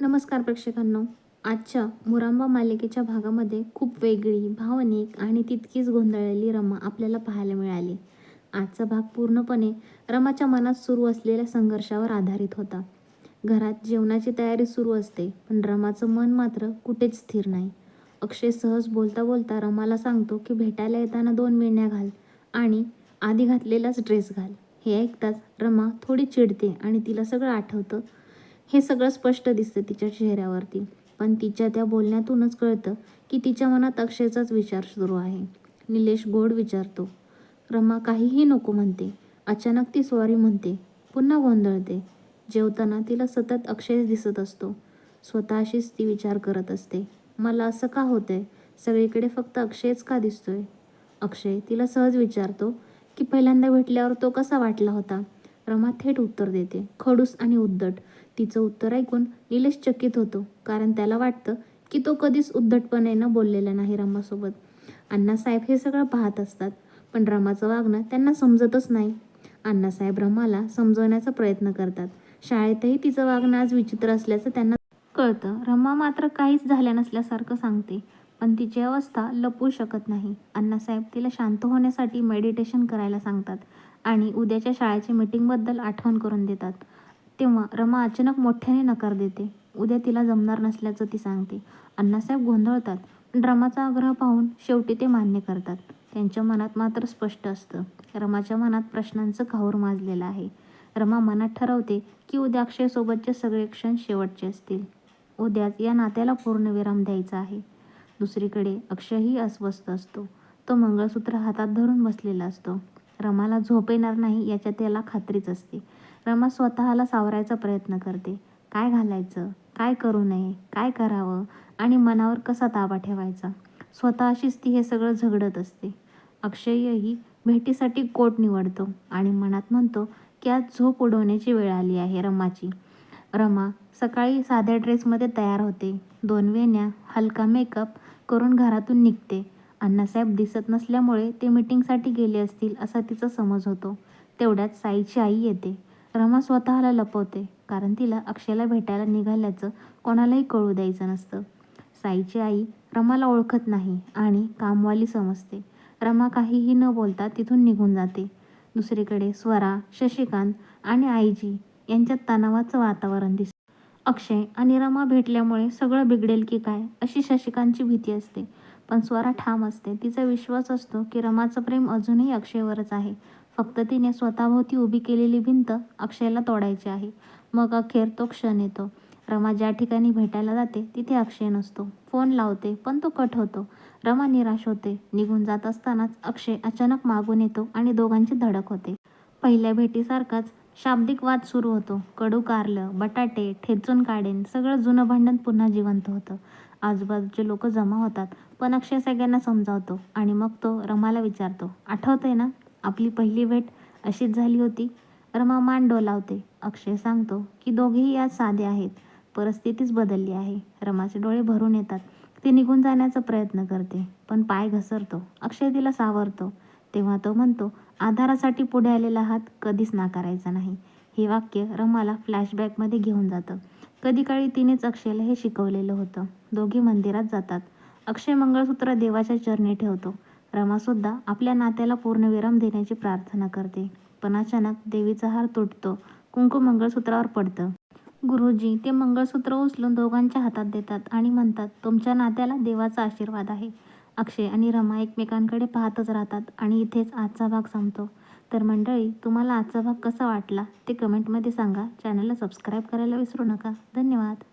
नमस्कार प्रेक्षकांनो. आजच्या मुरांबा मालिकेच्या भागामध्ये खूप वेगळी भावनिक आणि तितकीच गोंधळलेली रमा आपल्याला पाहायला मिळाली. आजचा भाग पूर्णपणे रमाच्या मनात सुरू असलेल्या संघर्षावर आधारित होता. घरात जेवणाची तयारी सुरू असते पण रमाचं मन मात्र कुठेच स्थिर नाही. अक्षय सहज बोलता बोलता रमाला सांगतो की भेटायला येताना दोन मेंढ्या घाल आणि आधी घातलेलाच ड्रेस घाल. हे ऐकताच रमा थोडी चिडते आणि तिला सगळं आठवतं हे सगळं स्पष्ट दिसतं तिच्या चेहऱ्यावरती. पण तिच्या त्या बोलण्यातूनच कळतं की तिच्या मनात अक्षयचाच विचार सुरू आहे. निलेश गोड विचारतो. रमा काहीही नको म्हणते. अचानक ती सॉरी म्हणते. पुन्हा गोंधळते. जेवताना तिला सतत अक्षय दिसत असतो. स्वतःशीच ती विचार करत असते. मला असं का होतंय? सगळीकडे फक्त अक्षयच का दिसतोय? अक्षय तिला सहज विचारतो की पहिल्यांदा भेटल्यावर तो कसा वाटला होता? रमा थेट उत्तर देते. खडूस आणि उद्धट. तिचं उत्तर ऐकून निलेश चकित होतो. कारण त्याला वाटतं की तो कधीच उद्धटपणे बोललेला नाही रमासोबत. अण्णासाहेब हे सगळं पाहत असतात. पण रमाचं वागणं त्यांना समजतच नाही. अण्णासाहेब रमाला समजवण्याचा प्रयत्न करतात. शाळेतही तिचं वागणं आज विचित्र असल्याचं त्यांना कळतं. रमा मात्र काहीच झाल्या नसल्यासारखं सांगते. पण तिची अवस्था लपवू शकत नाही. अण्णासाहेब तिला शांत होण्यासाठी मेडिटेशन करायला सांगतात. आणि उद्याच्या शाळेच्या मीटिंगबद्दल आठवण करून देतात. तेव्हा रमा अचानक मोठ्याने नकार देते. उद्या तिला जमणार नसल्याचं ती सांगते. अण्णासाहेब गोंधळतात. पण रमाचा आग्रह पाहून शेवटी ते मान्य करतात. त्यांच्या मनात मात्र स्पष्ट असतं. रमाच्या मनात प्रश्नांचं काहूर माजलेलं आहे. रमा मनात ठरवते की उद्या अक्षयसोबतचे सगळे क्षण शेवटचे असतील. उद्याच या नात्याला पूर्णविराम द्यायचा आहे. दुसरीकडे अक्षयही अस्वस्थ असतो. तो मंगळसूत्र हातात धरून बसलेला असतो. रमाला झोप येणार नाही याच्या त्याला खात्रीच असते. रमा स्वतःला सावरायचा प्रयत्न करते. काय घालायचं? काय करू नये? काय करावं? आणि मनावर कसा ताबा ठेवायचा? स्वतःशीच ती हे सगळं झगडत असते. अक्षयही भेटीसाठी कोट निवडतो आणि मनात म्हणतो की आज झोप उडवण्याची वेळ आली आहे रमाची. रमा सकाळी साध्या ड्रेसमध्ये तयार होते. दोन वेण्या हलका मेकअप करून घरातून निघते. अण्णासाहेब दिसत नसल्यामुळे ते मीटिंगसाठी गेले असतील असा तिचा समज होतो. तेवढ्यात साईची आई येते. रमा स्वतःला लपवते कारण तिला अक्षयला भेटायला निघाल्याचं कोणालाही कळू द्यायचं नसतं. साईची आई रमाला ओळखत नाही आणि कामवाली समजते. रमा काहीही न बोलता तिथून निघून जाते. दुसरीकडे स्वरा शशिकांत आणि आईजी यांच्यात तणावाचं वातावरण दिसतं. अक्षय आणि रमा भेटल्यामुळे सगळं बिघडेल की काय अशी शशिकांतची भीती असते. पण स्वरा ठाम असते. तिचा विश्वास असतो की रमाचं प्रेम अजूनही अक्षयवरच आहे. फक्त तिने स्वतःभोवती उभी केलेली भिंत अक्षयला तोडायची आहे. मग अखेर तो क्षण येतो. रमा ज्या ठिकाणी भेटायला जाते तिथे अक्षय नसतो. फोन लावते पण तो कट होतो. रमा निराश होते. निघून जात असतानाच अक्षय अचानक मागून येतो आणि दोघांची धडक होते. पहिल्या भेटीसारखाच शाब्दिक वाद सुरू होतो. कडू कारलं बटाटे ठेचून काढेन सगळं जुनं भांडण पुन्हा जिवंत होतं. आजूबाजूचे लोक जमा होतात. पण अक्षय सगळ्यांना समजावतो आणि मग तो रमाला विचारतो आठवतंय ना? आपली पहिली भेट अशीच झाली होती. रमा मान डोलावते. अक्षय सांगतो की दोघेही आज साधे आहेत. परिस्थितीच बदलली आहे. रमाचे डोळे भरून येतात. ती निघून जाण्याचा प्रयत्न करते पण पाय घसरतो. अक्षय तिला सावरतो. तेव्हा तो म्हणतो आधारासाठी पुढे आलेला हात कधीच नाकारायचा नाही. हे वाक्य रमाला फ्लॅशबॅकमध्ये घेऊन जातं. कधी काळी तिनेच अक्षयला हे शिकवलेलं होतं. दोघे मंदिरात जातात. अक्षय मंगळसूत्र देवाच्या चरणी ठेवतो. रमासुद्धा आपल्या नात्याला पूर्णविराम देण्याची प्रार्थना करते. पण अचानक देवीचा हार तुटतो. कुंकू मंगळसूत्रावर पडतं. गुरुजी ते मंगळसूत्र उचलून दोघांच्या हातात देतात आणि म्हणतात तुमच्या नात्याला देवाचा आशीर्वाद आहे. अक्षय आणि रमा एकमेकांकडे पाहतच राहतात आणि इथेच आजचा भाग संपतो. तर मंडळी तुम्हाला आजचा भाग कसा वाटला ते कमेंटमध्ये सांगा. चॅनलला सबस्क्राईब करायला विसरू नका. धन्यवाद.